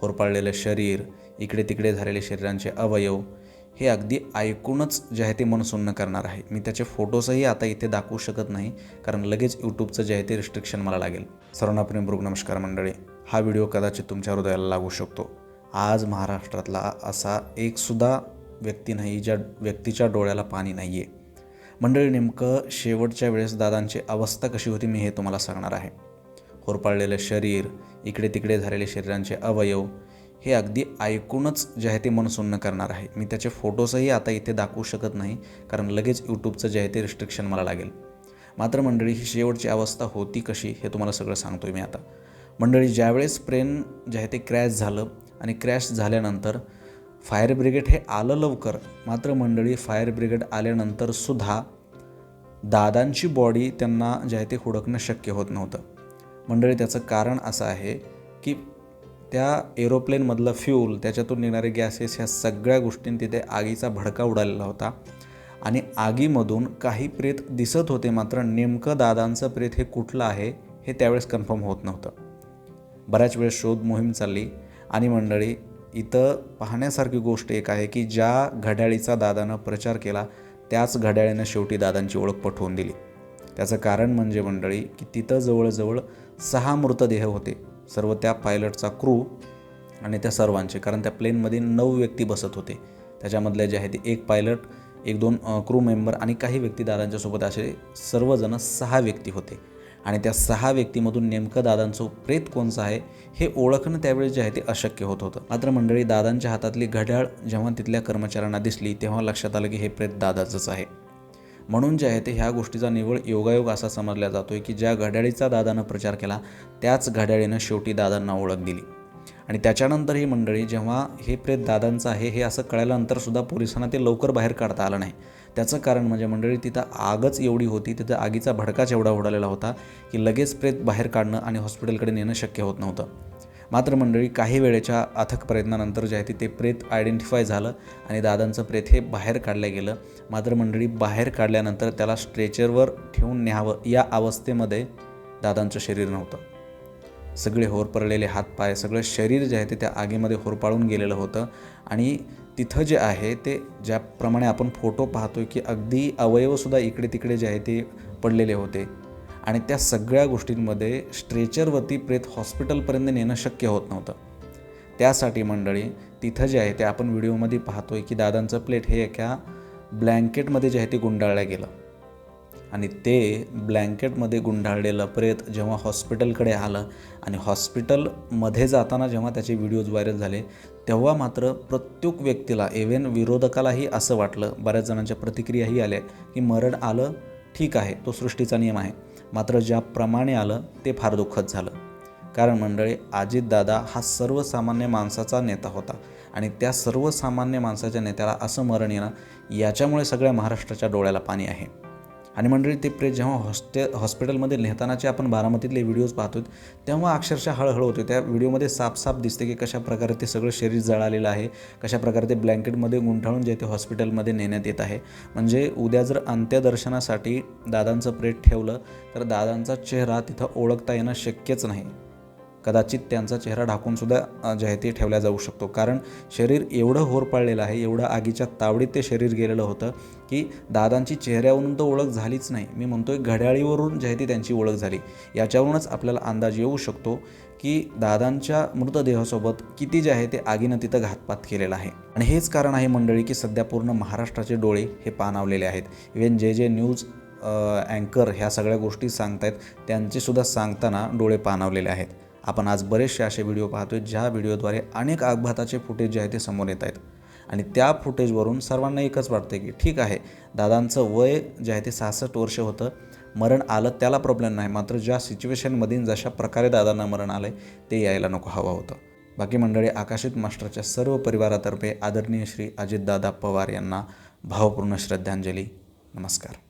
होरपाळलेलं शरीर इकडे तिकडे झालेले शरीरांचे अवयव हे अगदी ऐकूनच जे आहे ते मन सुन्न करणार आहे. मी त्याचे फोटोजही आता इथे दाखवू शकत नाही कारण लगेच यूट्यूबचं जे आहे ते रिस्ट्रिक्शन मला लागेल. सर्वांना प्रेमपूर्वक नमस्कार मंडळी. हा व्हिडिओ कदाचित तुमच्या हृदयाला लागू शकतो. आज महाराष्ट्रातला असा एकसुद्धा व्यक्ती नाही ज्या व्यक्तीच्या डोळ्याला पाणी नाही आहे मंडळी नेमकं शेवटच्या वेळेस दादांची अवस्था कशी होती मी हे तुम्हाला सांगणार आहे. होरपाळलेलं शरीर इकडे तिकडे झालेले शरीरांचे अवयव हे अगदी ऐकूनच जे आहे ते मन सुन्न करणार आहे. मी त्याचे फोटोजही आता इथे दाखवू शकत नाही कारण लगेच यूट्यूबचं जे आहे ते रिस्ट्रिक्शन मला लागेल. मात्र मंडळी ही शेवटची अवस्था होती कशी हे तुम्हाला सगळं सांगतो आहे मी आता. मंडळी ज्यावेळेस प्लेन जे आहे ते क्रॅश झालं आणि क्रॅश झाल्यानंतर फायर ब्रिगेड हे आलं लवकर मात्र मंडळी फायर ब्रिगेड आल्यानंतरसुद्धा दादांची बॉडी त्यांना जे आहे ते हुडकणं शक्य होत नव्हतं. मंडळी त्याचं कारण असं आहे की त्या एरोप्लेनमधलं फ्यूल त्याच्यातून निघणारे गॅसेस ह्या सगळ्या गोष्टीं तिथे आगीचा भडका उडालेला होता. आणि आगीमधून काही प्रेत दिसत होते मात्र नेमकं दादांचं प्रेत हे कुठलं आहे हे त्यावेळेस कन्फर्म होत नव्हतं. बऱ्याच वेळेस शोध मोहीम चालली. आणि मंडळी इथं पाहण्यासारखी गोष्ट एक आहे की ज्या घड्याळीचा दादानं प्रचार केला त्याच घड्याळीनं शेवटी दादांची ओळख पटवून दिली. त्याचं कारण म्हणजे मंडळी की तिथं जवळजवळ सहा मृतदेह होते. सर्व त्या पायलटचा क्रू आणि त्या सर्वांचे. कारण त्या प्लेनमध्ये नऊ व्यक्ती बसत होते. त्याच्यामधले जे आहे ते एक पायलट एक दोन क्रू मेंबर आणि काही व्यक्ती दादांच्यासोबत असे सर्वजण सहा व्यक्ती होते. आणि त्या सहा व्यक्तीमधून नेमकं दादांचं प्रेत कोणचं आहे हे ओळखणं त्यावेळेस जे आहे ते अशक्य होत होतं. मात्र मंडळी दादांच्या हातातली घड्याळ जेव्हा तिथल्या कर्मचाऱ्यांना दिसली तेव्हा लक्षात आलं की हे प्रेत दादाचंच आहे. म्हणून जे आहे ते ह्या गोष्टीचा निव्वळ योगायोग असा समजला जातो आहे की ज्या घड्याळीचा दादानं प्रचार केला त्याच घड्याळीनं शेवटी दादांना ओळख दिली. आणि त्याच्यानंतर ही मंडळी जेव्हा हे प्रेत दादांचं आहे हे असं कळल्यानंतरसुद्धा पोलिसांना ते लवकर बाहेर काढता आलं नाही. त्याचं कारण म्हणजे मंडळी तिथं आगच एवढी होती तिथं आगीचा भडकाच एवढा उडालेला होता की लगेच प्रेत बाहेर काढणं आणि हॉस्पिटलकडे नेणं शक्य होत नव्हतं. मात्र मंडळी काही वेळेच्या अथक प्रयत्नानंतर जे आहे ते ते प्रेत आयडेंटिफाय झालं आणि दादांचं प्रेत हे बाहेर काढलं गेलं. मात्र मंडळी बाहेर काढल्यानंतर त्याला स्ट्रेचरवर ठेवून न्यावं या अवस्थेमध्ये दादांचं शरीर नव्हतं. सगळे होरपळलेले हातपाय सगळं शरीर जे आहे ते त्या आगीमध्ये होरपाळून गेलेलं होतं आणि तिथं जे आहे ते ज्याप्रमाणे आपण फोटो पाहतो की अगदी अवयवसुद्धा इकडे तिकडे जे आहे ते पडलेले होते. आणि त्या सगळ्या गोष्टींमध्ये स्ट्रेचरवरती प्रेत हॉस्पिटलपर्यंत नेणं शक्य होत नव्हतं. त्यासाठी मंडळी तिथं जे आहे ते आपण व्हिडिओमध्ये पाहतोय की दादांचं प्लेट हे एका ब्लँकेटमध्ये जे आहे ते गुंडाळलं गेलं. आणि ते ब्लँकेटमध्ये गुंडाळलेलं प्रेत जेव्हा हॉस्पिटलकडे आलं आणि हॉस्पिटलमध्ये जाताना जेव्हा त्याचे व्हिडिओज व्हायरल झाले तेव्हा मात्र प्रत्येक व्यक्तीला इव्हन विरोधकालाही असं वाटलं बऱ्याच जणांच्या प्रतिक्रियाही आल्या की मरण आलं ठीक आहे तो सृष्टीचा नियम आहे. मात्र ज्याप्रमाणे आलं ते फार दुःखद झालं. कारण मंडळी अजितदादा हा सर्वसामान्य माणसाचा नेता होता आणि त्या सर्वसामान्य माणसाच्या नेत्याला असं मरण येणं याच्यामुळे सगळ्या महाराष्ट्राच्या डोळ्याला पाणी आहे. आणि मंडळी ते प्रेत जेव्हा हॉस्टे हॉस्पिटलमध्ये नेतानाचे आपण बारामतीतले व्हिडिओज पाहतो तेव्हा अक्षरशः हळहळ होते. त्या व्हिडिओमध्ये साफ साफ दिसते की कशा प्रकारे ते सगळं शरीर जळालेलं आहे कशा प्रकारे ते ब्लँकेटमध्ये गुंठाळून जे ते हॉस्पिटलमध्ये नेण्यात येत आहे. म्हणजे उद्या जर अंत्यदर्शनासाठी दादांचं प्रेत ठेवलं तर दादांचा चेहरा तिथं ओळखता येणं शक्यच नाही. कदाचित त्यांचा चेहरा ढाकूनसुद्धा जे आहे ते ठेवला जाऊ शकतो. कारण शरीर एवढं होर पाळलेलं आहे एवढं आगीच्या तावडीत ते शरीर गेलेलं होतं की दादांची चेहऱ्यावरून तर ओळख झालीच नाही. मी म्हणतोय घड्याळीवरून जे आहे ती त्यांची ओळख झाली. याच्यावरूनच आपल्याला अंदाज येऊ शकतो की दादांच्या मृतदेहासोबत किती जे आहे ते आगीनं तिथं घातपात केलेला आहे. आणि हेच कारण आहे मंडळी की सध्या पूर्ण महाराष्ट्राचे डोळे हे पाणावलेले आहेत. इव्हन जे जे न्यूज अँकर ह्या सगळ्या गोष्टी सांगतायत त्यांचेसुद्धा सांगताना डोळे पाणावलेले आहेत. आपण आज बरेचसे असे व्हिडिओ पाहतो आहे ज्या व्हिडिओद्वारे अनेक अपघाताचे फुटेज जे आहे ते समोर येत आहेत. आणि त्या फुटेजवरून सर्वांना एकच वाटतं की ठीक आहे दादांचं वय जे आहे ते सहासष्ट वर्ष होतं. मरण आलं त्याला प्रॉब्लेम नाही. मात्र ज्या सिच्युएशनमधील जशा प्रकारे दादांना मरण आलं आहे ते यायला नको हवं होतं. बाकी मंडळी आकाशित मास्टरच्या सर्व परिवारातर्फे आदरणीय श्री अजितदादा पवार यांना भावपूर्ण श्रद्धांजली. नमस्कार.